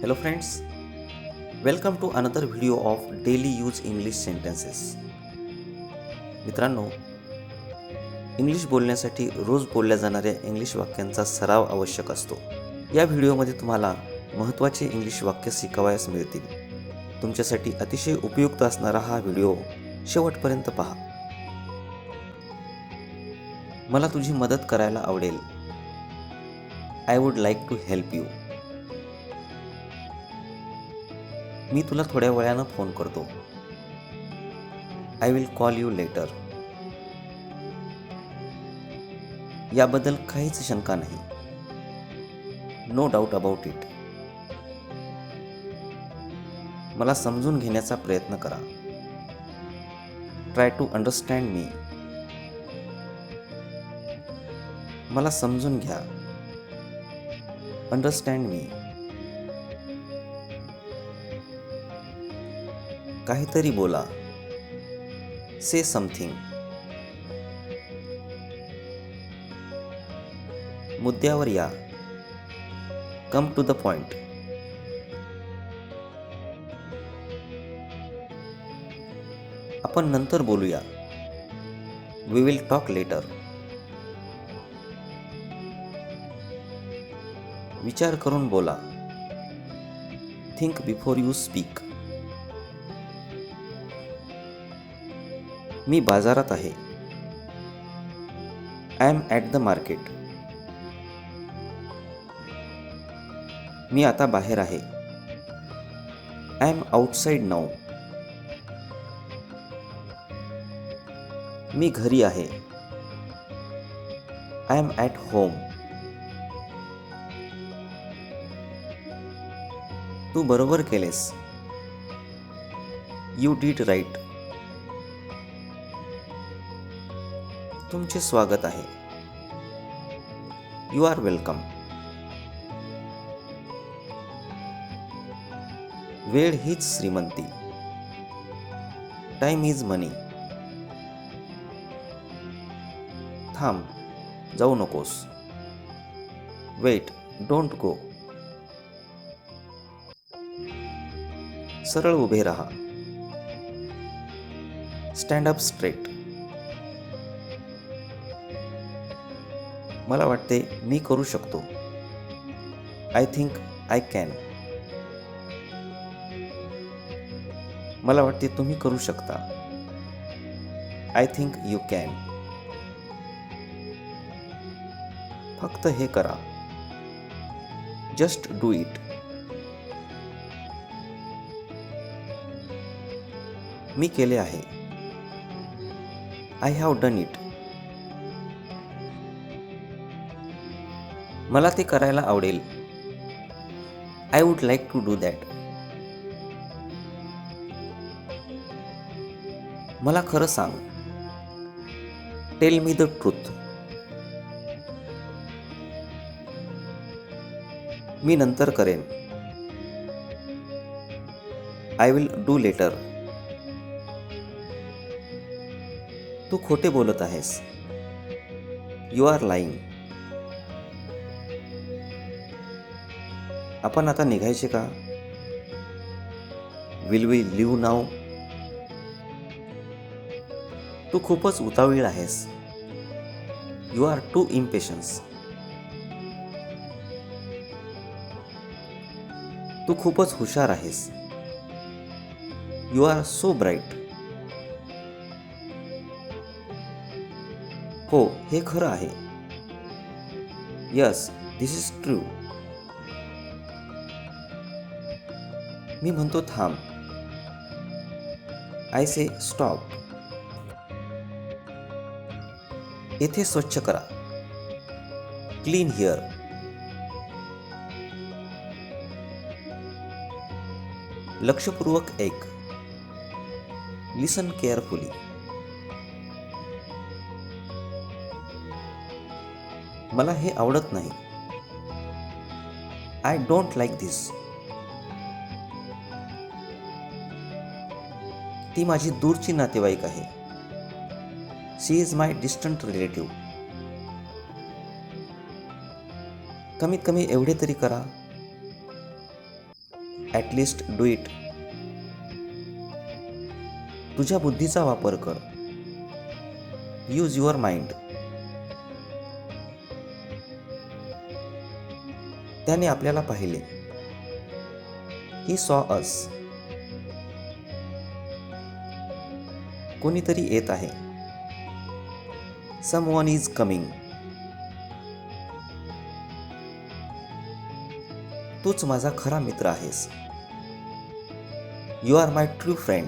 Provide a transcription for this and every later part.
Hello, friends. Welcome to another video of daily use English sentences. मित्रांनो English बोलण्यासाठी रोज बोलल्या जाणाऱ्या इंग्लिश वाक्यांचा सराव आवश्यक असतो या व्हिडिओमध्ये तुम्हाला महत्त्वाचे इंग्लिश वाक्य शिकावयास मिळतील तुमच्यासाठी अतिशय उपयुक्त असणारा हा व्हिडिओ शेवटपर्यंत पहा मला तुझी मदत करायला आवडेल I would like to help you मी तुला थोड्या वेळानं फोन करतो. I will call you later याबद्दल काहीच शंका नाही. नो डाऊट अबाउट इट मला समजून घेण्याचा प्रयत्न करा. ट्राय टू अंडरस्टँड मी मला समजून घ्या. अंडरस्टँड मी काहीतरी बोला. से समथिंग मुद्द्यावर या. कम टू द पॉइंट आपण नंतर बोलूया. वी विल टॉक लेटर विचार करून बोला. थिंक बिफोर यू स्पीक मी बाजारात आहे. I am at the market मी आता बाहेर आहे. आय एम आउटसाईड नाऊ मी घरी आहे. आय एम ॲट होम तू बरोबर केलेस. यू डीड राईट तुमचे स्वागत आहे. यू आर वेलकम वेळ हीच श्रीमंती. टाइम इज मनी थांब जाऊ नकोस. वेट डोंट गो सरळ उभे राहा. स्टँड अप स्ट्रेट मला वाटते मी करू शकतो. आय थिंक आय कॅन मला वाटते तुम्ही करू शकता. आय थिंक यू कॅन फक्त हे करा. जस्ट डू इट मी केले आहे. आय हॅव डन इट मला ते करायला आवडेल. I would like to do that मला खरं सांग. टेल मी द ट्रूथ मी नंतर करेन. आय विल डू लेटर तू खोटे बोलत आहेस. यू आर लाईंग आपण आता निघायचे का? विल वी लिव्ह नाव तू खूपच उतावीळ आहेस. यू आर टू इम्पेशन्स तू खूपच हुशार आहेस. यू आर सो ब्राईट हो हे खरं आहे. यस दिस इज ट्रू मी म्हणतो थांब. आय से स्टॉप येथे स्वच्छ करा. क्लीन हिअर लक्षपूर्वक ऐक. लिसन केअरफुली मला हे आवडत नाही. आय डोंट लाईक धिस ती माझी दूरची नातेवाईक आहे. She is my distant relative कमीत कमी एवढे तरी करा. ॲटलिस्ट डू इट तुझ्या बुद्धीचा वापर कर. यूज युअर माइंड त्याने आपल्याला पाहिले. ही सॉ अस कोणीतरी येत आहे. सम वन इज कमिंग तूच माझा खरा मित्र आहेस. You are my true friend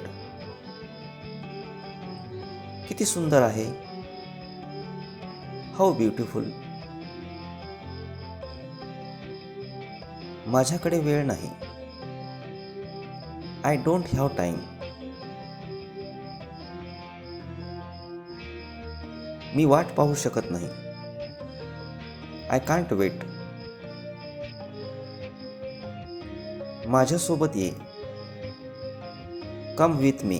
किती सुंदर आहे. हाऊ ब्युटिफुल माझ्याकडे वेळ नाही. आय डोंट हॅव टाईम मी वाट पाहू शकत नाही. आय कांट वेट माझ्यासोबत ये. कम विथ मी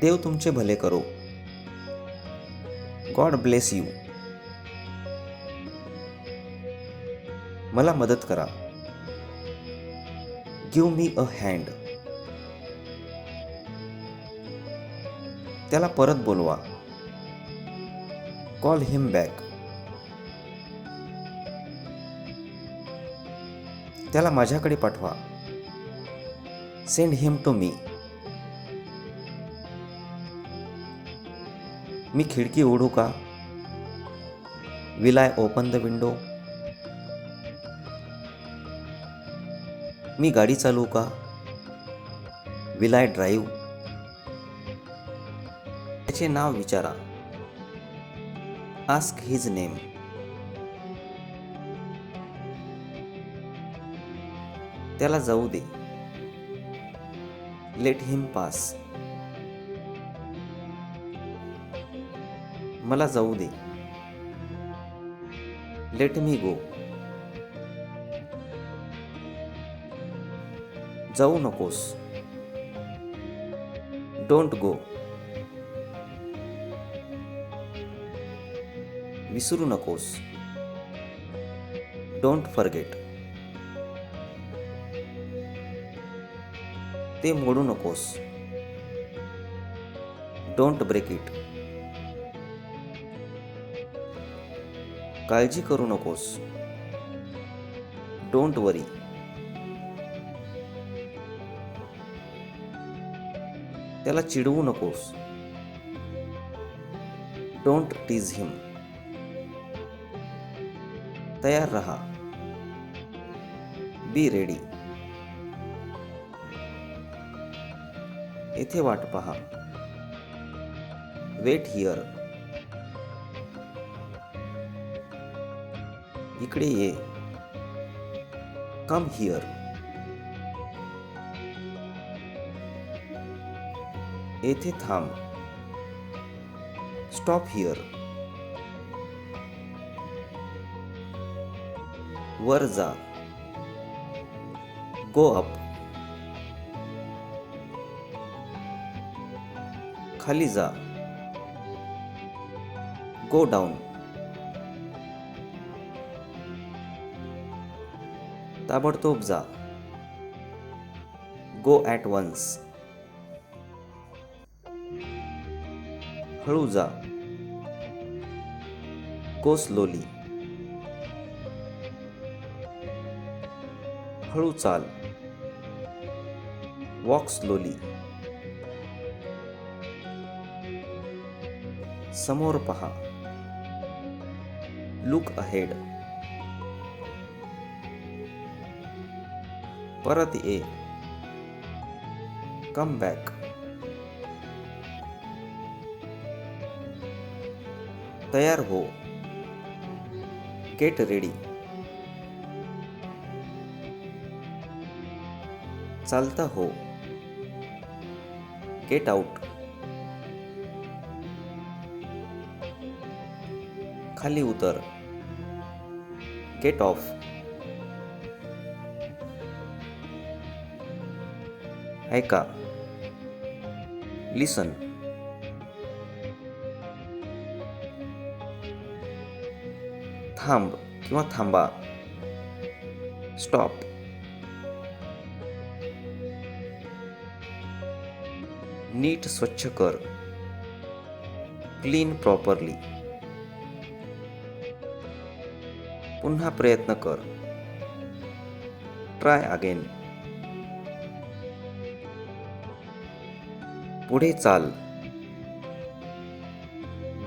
देव तुमचे भले करो. गॉड ब्लेस यू मला मदत करा. गिव मी अ हँड त्याला परत बोलवा. कॉल हिम बॅक त्याला माझ्याकडे पाठवा. सेंड हिम टू मी मी खिडकी उडू का? Will I open the window मी गाडी चालवू का? विल आय ड्राईव्ह त्याचे नाव विचारा. आस्क हिज नेम त्याला जाऊ दे. लेट हिम पास मला जाऊ दे. लेट मी गो जाऊ नकोस. डोंट गो विसरू नकोस. डोंट फॉरगेट ते मोडू नकोस. डोंट ब्रेक इट काळजी करू नकोस. डोंट वरी त्याला चिडवू नकोस. डोंट टीज हिम तयार रहा. बी रेडी येथे वाट पहा. वेट हिअर इकडे ये. कम हिअर येथे थांब. स्टॉप हिअर वर जा. गो अप खाली जा. गो डाऊन ताबडतोब जा. गो ॲट वन्स हळू जा. गो स्लोली हळू चाल. वॉक स्लोली समोर पहा. लुक अहेड परत ये. कम बॅक तयार हो. गेट रेडी चालता हो. गेट आउट खाली उतर. गेट ऑफ ऐका. लिसन थांब किंवा थांबा. स्टॉप नीट स्वच्छ कर. क्लीन प्रॉपरली पुन्हा प्रयत्न कर. ट्राय अगेन पुढे चाल.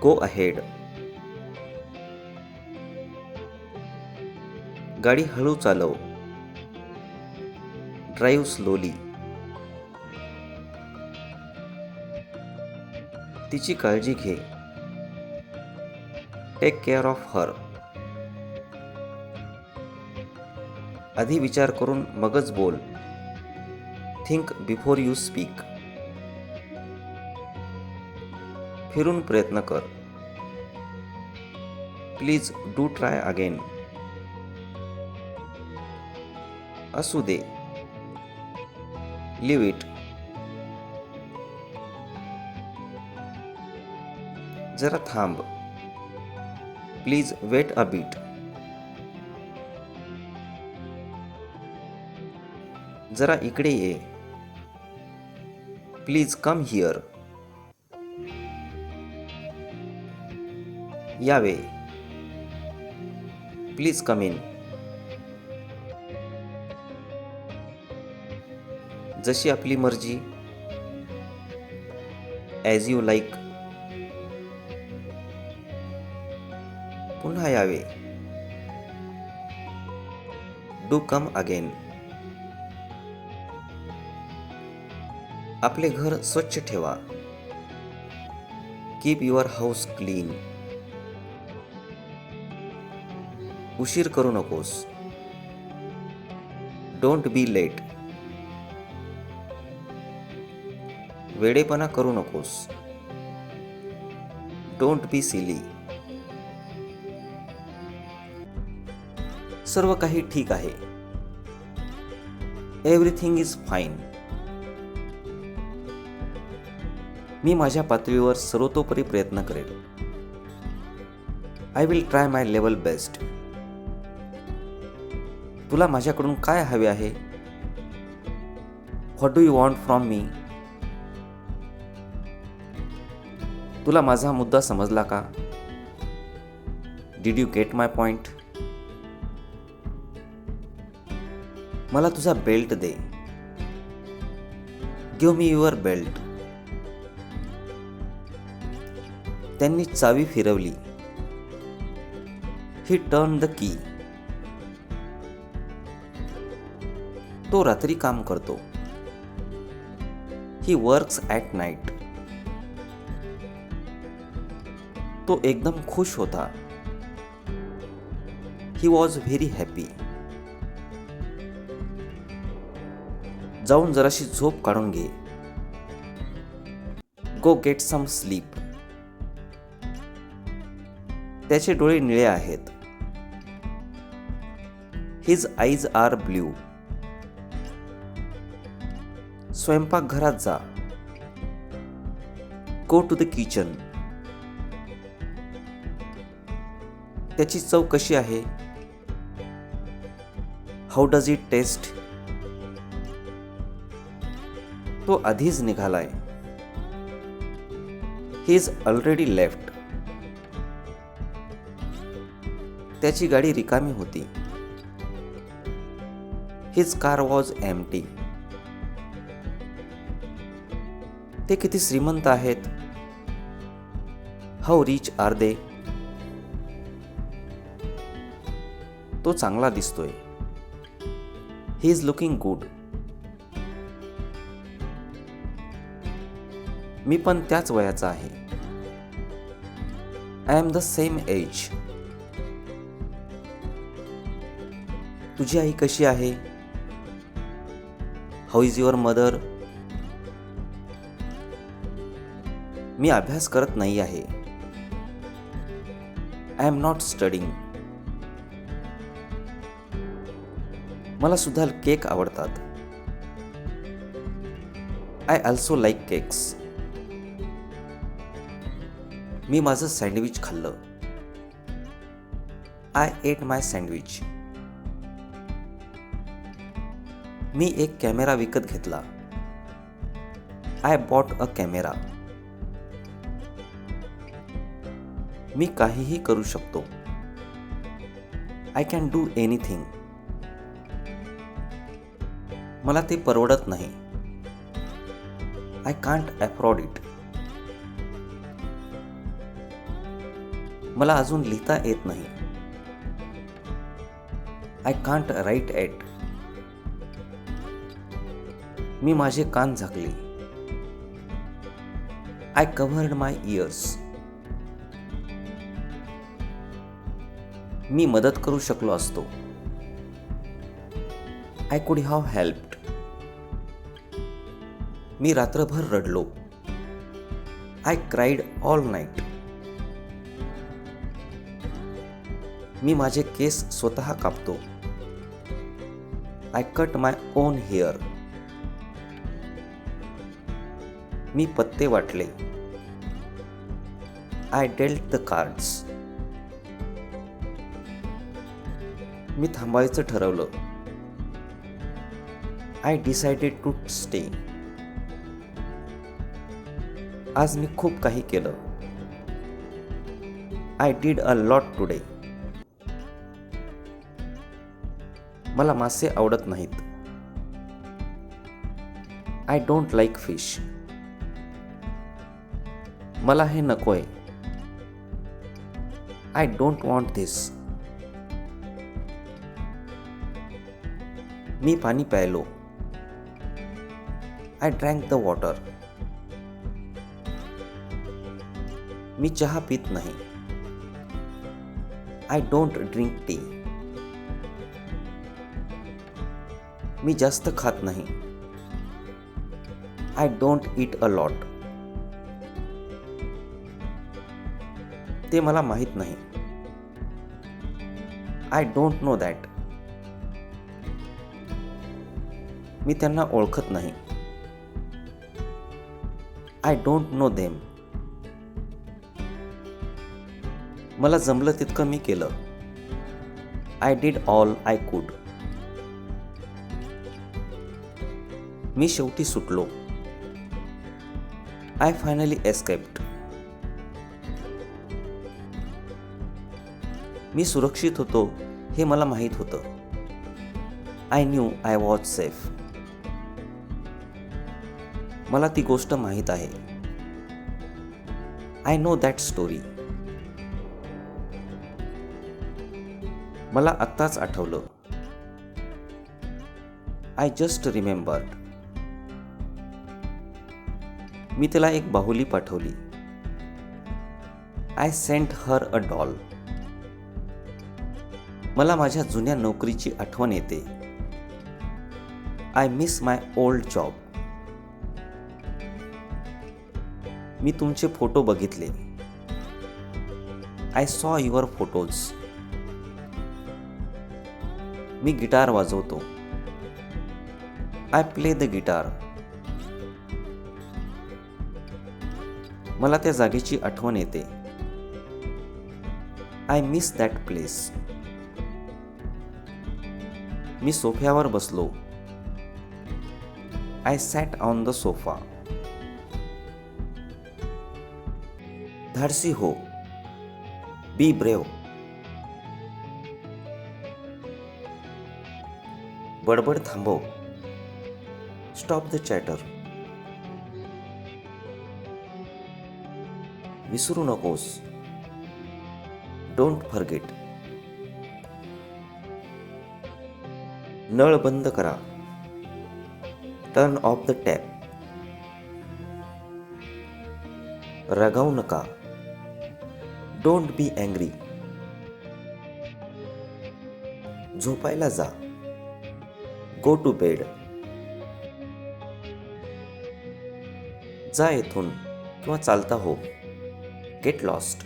गो अहेड गाडी हळू चालव. ड्राईव्ह स्लोली तिची काळजी घे. टेक केअर ऑफ हर आधी विचार करून मगच बोल. थिंक बिफोर यू स्पीक फिरून प्रयत्न कर. प्लीज डू ट्राय अगेन असू दे. लिव्ह इट जरा थांब. प्लीज वेट अ बीट जरा इकडे ये. प्लीज कम हिअर यावे. प्लीज कम इन जशी आपली मर्जी. ॲज यू लाईक करावे. डू कम अगेन आपले घर स्वच्छ ठेवा. कीप युअर हाऊस क्लीन उशीर करू नकोस. डोंट बी लेट वेडेपणा करू नकोस. डोंट बी सिली सर्व काही ठीक आहे. एव्हरीथिंग इज फाईन मी माझ्या पातळीवर सर्वतोपरी प्रयत्न करेल. I will try my level best तुला माझ्याकडून काय हवे आहे? What do you want from me तुला माझा मुद्दा समजला का? Did you get my point मला तुझा बेल्ट दे. गिव मी युअर बेल्ट त्यांनी चावी फिरवली. ही टर्न द की तो रात्री काम करतो. ही वर्क्स ॲट नाईट तो एकदम खुश होता. ही वॉज व्हेरी हॅपी जाऊन जराशी झोप काढून घे. गो गेट सम स्लीप त्याचे डोळे निळे आहेत. हिज आईज आर ब्ल्यू स्वयंपाकघरात जा. गो टू द किचन त्याची चव कशी आहे? हाऊ डज इट टेस्ट तो आधीच निघालाय. ही इज ऑलरेडी लेफ्ट त्याची गाडी रिकामी होती. His car was empty ते किती श्रीमंत आहेत. हाऊ रिच आर दे तो चांगला दिसतोय. ही इज लुकिंग गुड मी पण त्याच वयाचा आहे. I am the same age तुझी आई कशी आहे? हाऊ इज युअर मदर मी अभ्यास करत नाही आहे. आय एम नॉट स्टडिंग मला सुद्धा केक आवडतात. आय ऑल्सो लाईक केक्स मी माझं सँडविच खाल्लं. I ate my sandwich. मी एक कॅमेरा विकत घेतला. आय बॉट अ कॅमेरा मी काहीही करू शकतो. आय कॅन डू एनिथिंग मला ते परवडत नाही. आय कांट ॲफ्रॉड इट मला अजून लिहिता येत नाही. आय कांट राईट ॲट मी माझे कान झाकले. आय कव्हर्ड माय इयर्स मी मदत करू शकलो असतो. I could have helped me रात्रभर रडलो. आय क्राईड ऑल नाईट मी माझे केस स्वतः कापतो. I cut my own hair मी पत्ते वाटले. आय डेल्ट द कार्ड्स मी थांबायचं ठरवलं. आय डिसाइडेड टू स्टे आज मी खूप काही केलं. I did a lot today मला मासे आवडत नाहीत. आय डोंट लाईक फिश मला हे नकोय. आय डोंट वॉन्ट धिस मी पाणी प्यायलो. आय ड्रँक द वॉटर मी चहा पित नाही. आय डोंट ड्रिंक टी मी जास्त खात नाही. I don't eat a lot ते मला माहीत नाही. आय डोंट नो दॅट मी त्यांना ओळखत नाही. आय डोंट नो देम मला जमलं तितकं मी केलं. I did all I could मी शेवटी सुटलो. आय फायनली एस्केप्ड मी सुरक्षित होतो हे मला माहीत होतं. I knew I was safe मला ती गोष्ट माहीत आहे. आय नो दॅट स्टोरी मला आत्ताच आठवलं. आय जस्ट रिमेंबर्ड मी तिला एक बाहुली पाठवली. I sent her a doll मला माझ्या जुन्या नोकरीची आठवण येते. I miss my old job मी तुमचे फोटो बघितले. आय सॉ युअर फोटोज मी गिटार वाजवतो. आय प्ले द गिटार मला त्या जागेची आठवण येते. आय मिस दॅट प्लेस मी सोफ्यावर बसलो. I sat on the sofa धाडसी हो. बी ब्रेव बडबड थांबव. स्टॉप द चॅटर विसरू नकोस. डोंट फर्गेट नळ बंद करा. टर्न ऑफ द टॅप रगावू नका. डोंट बी अँग्री झोपायला जा. गो टू बेड जा येथून किंवा चालता हो. गेट लॉस्ट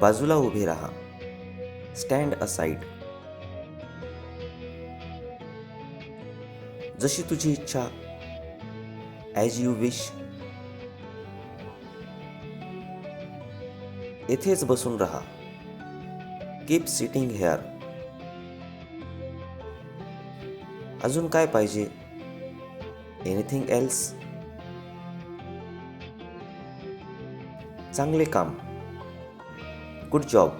बाजूला उभे राहा. स्टँड असाइड जशी तुझी इच्छा. ॲज यू विश येथेच बसून राहा. कीप सिटिंग हेअर अजून काय पाहिजे? एनिथिंग एल्स चांगले काम. गुड जॉब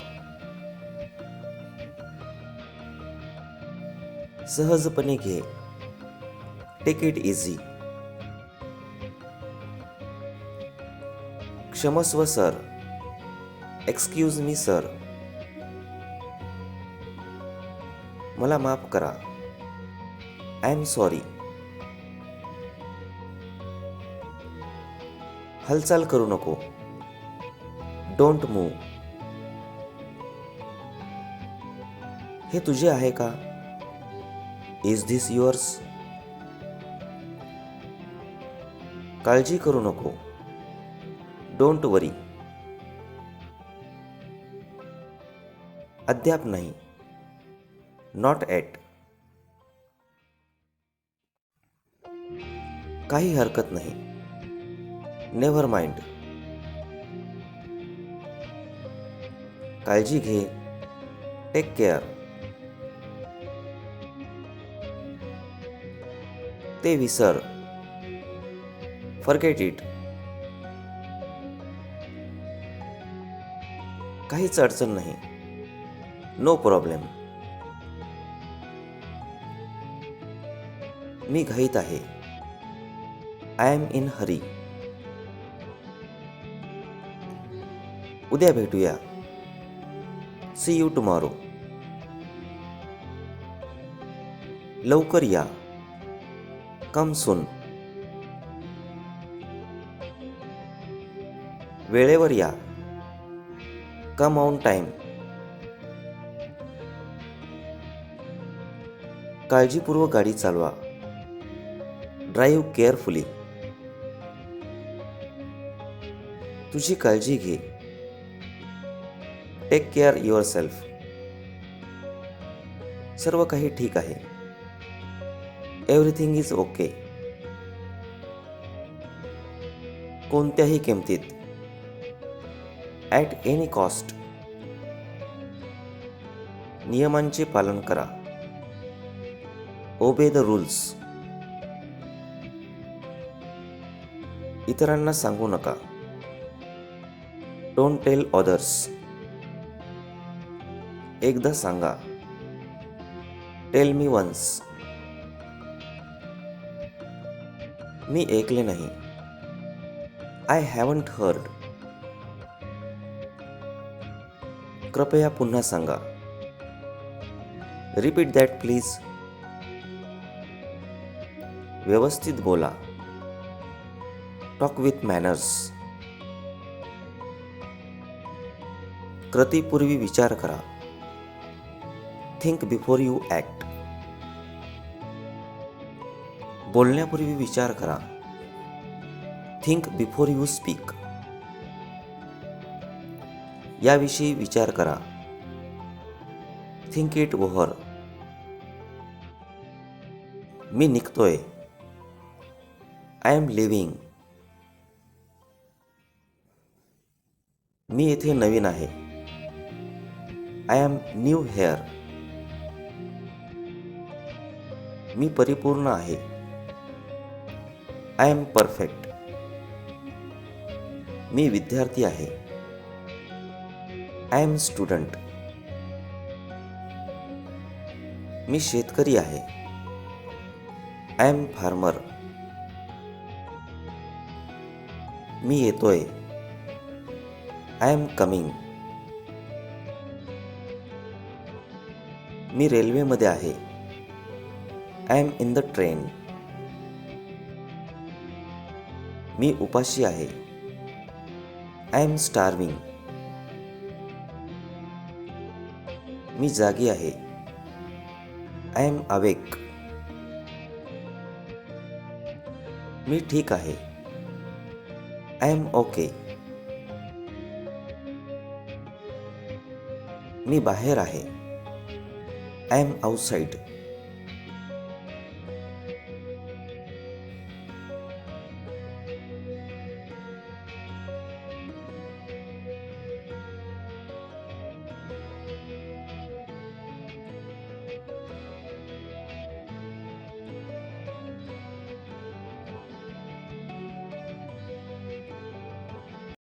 सहजपणे घे. टेक इट इझी क्षमस्व सर. Excuse me sir. मला माफ करा. आय एम सॉरी हालचाल करू नको. Don't move. हे तुझे आहे का? इज़ धिस युअर्स काळजी करू नको. डोंट वरी अद्याप नाही. नॉट ॲट काही हरकत नाही. नेव्हर माइंड काळजी घे. टेक केअर ते विसर. फॉरगेट इट काहीच अडचण नाही. नो प्रॉब्लेम मी घाईत आहे. आय एम इन हरी उद्या भेटूया. सी यू टुमॉरो लवकर या. कम सुन वेळेवर या. कम ऑन टाईम काळजीपूर्वक गाडी चालवा. ड्राईव्ह केअरफुली तुझी काळजी घे. Take care your self serve काही ठीक आहे. एव्हरीथिंग इज ओके कोणत्याही किमतीत. ॲट एनी कॉस्ट नियमांचे पालन करा. ओबे द रूल्स इतरांना सांगू नका. डोंट टेल ऑदर्स एकदा सांगा. टेल मी वन्स मी ऐकले नाही. आय हॅवंट हर्ड कृपया पुन्हा सांगा. रिपीट दॅट प्लीज व्यवस्थित बोला. टॉक विथ मॅनर्स कृतीपूर्वी विचार करा. थिंक बिफोर यू ॲक्ट बोलण्यापूर्वी विचार करा. थिंक बिफोर यू स्पीक याविषयी विचार करा. थिंक इट ओव्हर मी निघतोय. आय एम लिव्हिंग मी येथे नवीन आहे. आय एम न्यू हेअर मी परिपूर्ण आहे. आय एम परफेक्ट मी विद्यार्थी आहे. आय एम स्टुडंट मी शेतकरी आहे. आय एम फार्मर मी येतोय. आय एम कमिंग मी रेल्वेमध्ये आहे. I am in the train मी उपाशी आहे. आय एम स्टार्विंग मी जागी आहे. आय एम अवेक मी ठीक आहे. आय एम ओके मी बाहेर आहे. I am outside